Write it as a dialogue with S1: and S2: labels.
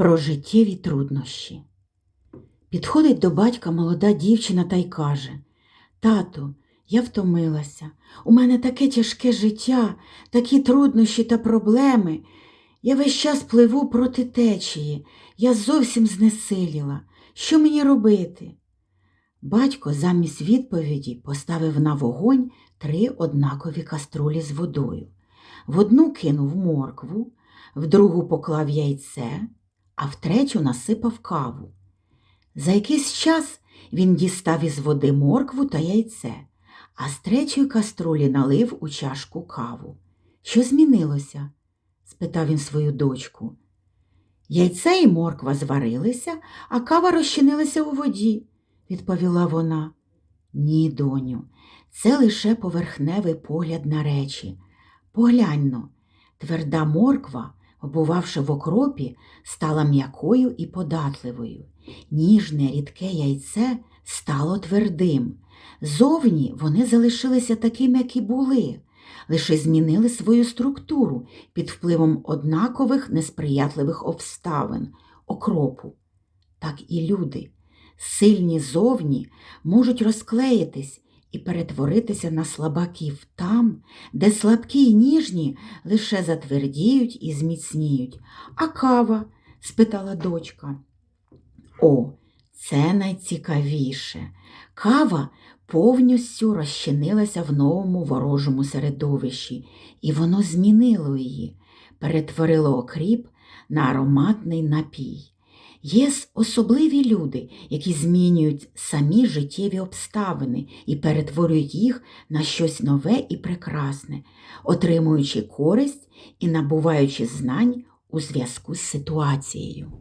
S1: про життєві труднощі. Підходить до батька молода дівчина та й каже Тату, я втомилася. У мене таке тяжке життя, такі труднощі та проблеми. Я весь час пливу проти течії, я зовсім знесиліла. Що мені робити? Батько замість відповіді поставив на вогонь три однакові каструлі з водою. В одну кинув моркву, в другу поклав яйце, а в третю насипав каву. За якийсь час він дістав із води моркву та яйце, а з третьої каструлі налив у чашку каву. Що змінилося? спитав він свою дочку. Яйце і морква зварилися, а кава розчинилася у воді, відповіла вона. Ні, доню, це лише поверхневий погляд на речі. Погляньно, тверда морква, побувавши в окропі, стала м'якою і податливою. Ніжне рідке яйце стало твердим. Зовні вони залишилися такими, і були, лише змінили свою структуру під впливом однакових несприятливих обставин, окропу. Так і люди, сильні зовні, можуть розклеїтись і перетворитися на слабаків там, де слабкі й ніжні лише затвердіють і зміцніють. А кава? спитала дочка. О, це найцікавіше. Кава повністю розчинилася в новому ворожому середовищі, і воно змінило її, перетворило окріп на ароматний напій. Є особливі люди, які змінюють самі життєві обставини і перетворюють їх на щось нове і прекрасне, отримуючи користь і набуваючи знань у зв'язку з ситуацією.